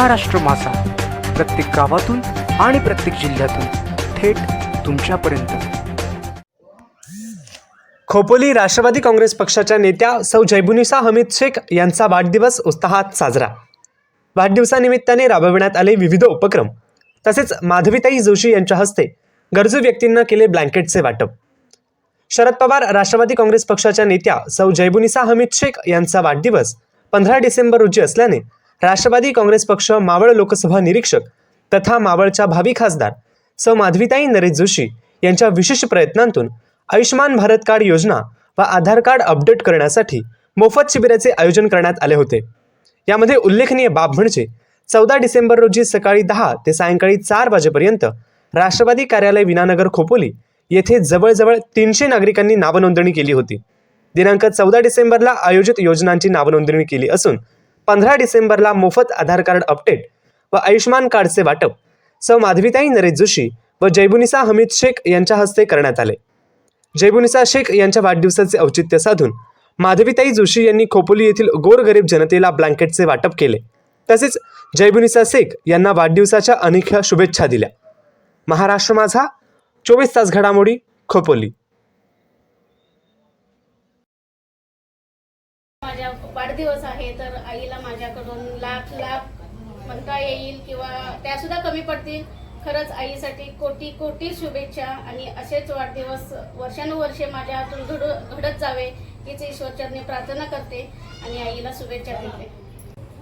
महाराष्ट्र मासा. प्रत्येक गावातून आणि प्रत्येक जिल्ह्यातून थेट तुमच्यापर्यंत. खोपोली राष्ट्रवादी काँग्रेस पक्षाच्या नेत्या सौ जैबुनिसा हमीद शेख यांचा वाढदिवस उत्साहात साजरा. वाढदिवसानिमित्ताने राबविण्यात आले विविध उपक्रम. तसेच माधवीताई जोशी यांच्या हस्ते गरजू व्यक्तींना केले ब्लँकेटचे वाटप. शरद पवार राष्ट्रवादी काँग्रेस पक्षाच्या नेत्या सौ जैबुनिसा हमीद शेख यांचा वाढदिवस पंधरा डिसेंबर रोजी असल्याने राष्ट्रवादी काँग्रेस पक्ष मावळ लोकसभा निरीक्षक तथा मावळच्या भावी खासदार स माधवीताई नरेश जोशी यांच्या विशेष प्रयत्नांतून आयुष्यमान भारत कार्ड योजना व आधार कार्ड अपडेट करण्यासाठी मोफत शिबिराचे आयोजन करण्यात आले होते. यामध्ये उल्लेखनीय बाब म्हणजे चौदा डिसेंबर रोजी सकाळी दहा ते सायंकाळी चार वाजेपर्यंत राष्ट्रवादी कार्यालय विनानगर खोपोली येथे जवळजवळ तीनशे नागरिकांनी नावनोंदणी केली होती. दिनांक चौदा डिसेंबरला आयोजित योजनांची नावनोंदणी केली असून पंधरा डिसेंबरला मोफत आधार कार्ड अपडेट व आयुष्यमान कार्डचे वाटप. सौ. माधवीताई नरेश जोशी व जैबुनिसा हमीद शेख यांच्या हस्ते करण्यात आले. जैबुनिसा शेख यांच्या वाढदिवसाचे औचित्य साधून माधवीताई जोशी यांनी खोपोली येथील गोरगरीब जनतेला ब्लँकेटचे वाटप केले. तसेच जैबुनिसा शेख यांना वाढदिवसाच्या अनेक शुभेच्छा दिल्या. महाराष्ट्र माझा चोवीस तास घडामोडी खोपोली. माझ्या वाढदिवस आहे तर आईला माझ्याकडून लाख लाख म्हणता येईल किंवा त्या सुद्धा कमी पडतील. खरंच आईसाठी कोटी कोटी शुभेच्छा आणि असेच वाढदिवस वर्षानुवर्षे माझ्या हातून घड घडत जावे हीच ईश्वरचरणी प्रार्थना करते आणि आईला शुभेच्छा देते.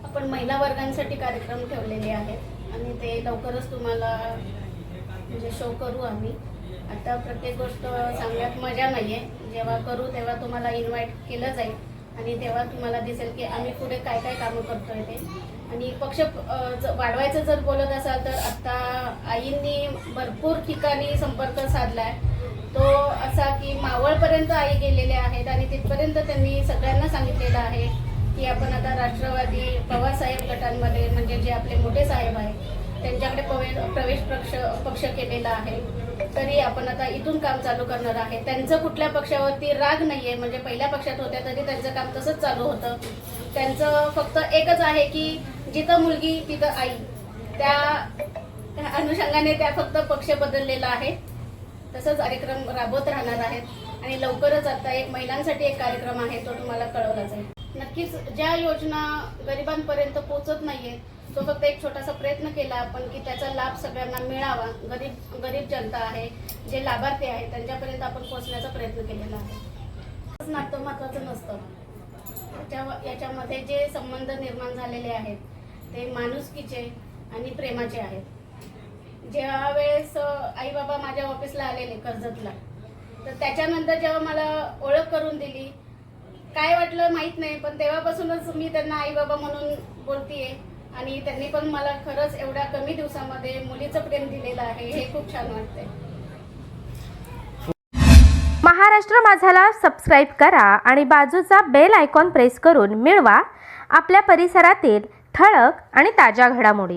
आपण महिला वर्गांसाठी कार्यक्रम ठेवलेले आहेत आणि ते लवकरच तुम्हाला म्हणजे शो करू आम्ही. आता प्रत्येक गोष्ट सांगण्यात मजा नाही आहे जेव्हा करू तेव्हा तुम्हाला इन्व्हाइट केलं जाईल. आणि तेव्हा तुम्हाला दिसेल की आम्ही पुढे काय काय कामं करतोय ते. आणि पक्ष वाढवायचं जर बोलत असाल तर आता आईंनी भरपूर ठिकाणी संपर्क साधलाय. तो असा की मावळपर्यंत आई गेलेले आहेत आणि तिथपर्यंत त्यांनी सगळ्यांना सांगितलेलं आहे की आपण आता राष्ट्रवादी पवारसाहेब गटांमध्ये म्हणजे जे आपले मोठे साहेब आहेत त्यांच्याकडे प्रवेश प्रवेश पक्ष पक्ष केलेला आहे. तरी आपण आता इथून काम चालू करणार आहे. त्यांचं कुठल्या पक्षावरती राग नाहीये म्हणजे पहिल्या पक्षात होत्या तरी त्यांचं काम तसंच चालू होतं. त्यांचं फक्त एकच आहे की जिथं मुलगी तिथं आई. त्या अनुषंगाने त्या फक्त पक्ष बदललेला आहे. तसंच कार्यक्रम राबवत राहणार आहेत. आणि लवकरच आता एक महिलांसाठी एक कार्यक्रम आहे तो तुम्हाला कळवला जाईल नक्कीच ज्या योजना गरिबांपर्यंत पोहोचत नाहीयेत तो फक्त एक छोटासा प्रयत्न केला आपण की त्याचा लाभ सगळ्यांना मिळावा. गरीब गरीब जनता आहे जे लाभार्थी आहेत त्यांच्यापर्यंत आपण पोहोचण्याचा प्रयत्न केलेला आहे. नातं महत्वाचं नसतं. त्याच्या- याच्यामध्ये जे संबंध निर्माण झालेले आहेत ते माणुसकीचे आणि प्रेमाचे आहेत. जेव्हा वेळेस आई बाबा माझ्या ऑफिसला आलेले कर्जतला तर त्याच्यानंतर जेव्हा मला ओळख करून दिली काय वाटलं माहीत नाही पण तेव्हापासूनच मी त्यांना आई बाबा म्हणून बोलतीये. आणि त्यांनी पण मला खरंच एवढ्या कमी दिवसामध्ये मुलीचं प्रेम दिलेलं आहे हे खूप छान वाटतंय. महाराष्ट्र माझाला सबस्क्राईब करा आणि बाजूचा बेल आयकॉन प्रेस करून मिळवा. आपल्या परिसरातील ठळक आणि ताज्या घडामोडी.